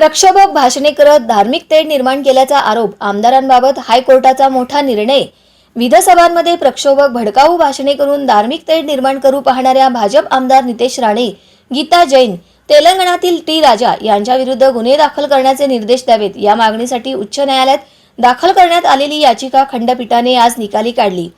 प्रक्षोभक भाषणे करत धार्मिक तेढ निर्माण केल्याचा आरोप आमदारांबाबत हायकोर्टाचा मोठा निर्णय. विधानसभांमध्ये प्रक्षोभक भडकाऊ भाषणे करून धार्मिक तेढ निर्माण करू पाहणाऱ्या भाजप आमदार नितेश राणे गीता जैन तेलंगणातील टी राजा यांच्या विरुद्ध गुन्हे दाखल करण्याचे निर्देश द्यावेत. या मागणीसाठी उच्च न्यायालयात दाखल करण्यात आलेली याचिका खंडपीठाने आज निकाली काढली.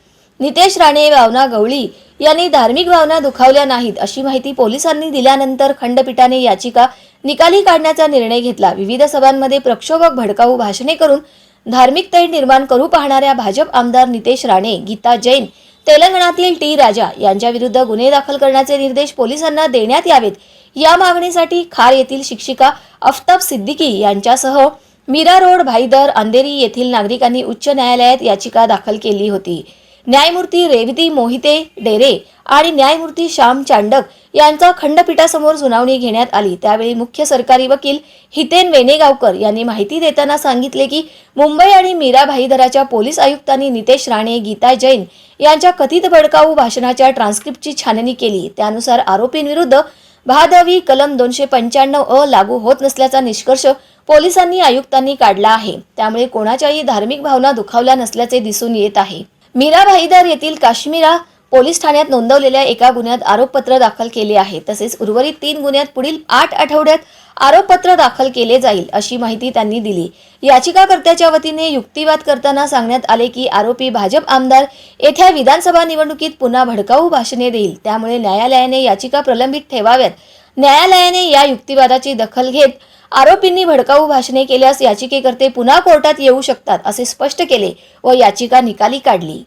नितेश राणे भावना गवळी यांनी धार्मिक भावना दुखावल्या नाहीत अशी माहिती पोलिसांनी दिल्यानंतर खंडपीठाने याचिका निकाली काढण्याचा निर्णय घेतला. विविध सभांमध्ये प्रक्षोभक भडकाऊ भाषणे करून धार्मिक तेढ निर्माण करू पाहणाऱ्या भाजप आमदार नितेश राणे गीता जैन तेलंगणातील टी राजा यांच्या विरुद्ध गुन्हे दाखल करण्याचे निर्देश पोलिसांना देण्यात यावेत. या मागणीसाठी खार येथील शिक्षिका अफ्ताब सिद्दीकी यांच्यासह मीरा रोड भाईदर अंधेरी येथील नागरिकांनी उच्च न्यायालयात याचिका दाखल केली होती. न्यायमूर्ती रेवती मोहिते डेरे आणि न्यायमूर्ती श्याम चांडक यांचा खंडपीठासमोर सुनावणी घेण्यात आली. त्यावेळी मुख्य सरकारी वकील हितेन वेनेगावकर यांनी माहिती देताना सांगितले की मुंबई आणि मीरा भाईदराच्या पोलीस आयुक्तांनी नितेश राणे गीता जैन यांच्या कथित भडकाऊ भाषणाच्या ट्रान्स्क्रिप्टची छाननी केली. त्यानुसार आरोपींविरुद्ध भादवी कलम दोनशे पंच्याण्णव अ लागू होत नसल्याचा निष्कर्ष पोलिसांनी आयुक्तांनी काढला आहे. त्यामुळे कोणाच्याही धार्मिक भावना दुखावल्या नसल्याचे दिसून येत आहे. मीरा भाईदार येथील काश्मीरा पोलीस ठाण्यात नोंदवलेल्या एका गुन्ह्यात आरोपपत्र दाखल केले आहे. तसेच उर्वरित तीन गुन्ह्यात पुढील आठ आठवड्यात आरोपपत्र दाखल केले जाईल अशी माहिती त्यांनी दिली. याचिकाकर्त्याच्या वतीने युक्तिवाद करताना सांगण्यात आले की आरोपी भाजप आमदार येत्या विधानसभा निवडणुकीत पुन्हा भडकाऊ भाषणे देईल. त्यामुळे न्यायालयाने याचिका प्रलंबित ठेवाव्यात न्यायालयाने या युक्तिवादाची दखल घेत आरोपींनी भडकाऊ भाषणे केल्यास याचिकेकर्ते पुन्हा कोर्टात येऊ शकतात असे स्पष्ट केले व याचिका निकाली काढली.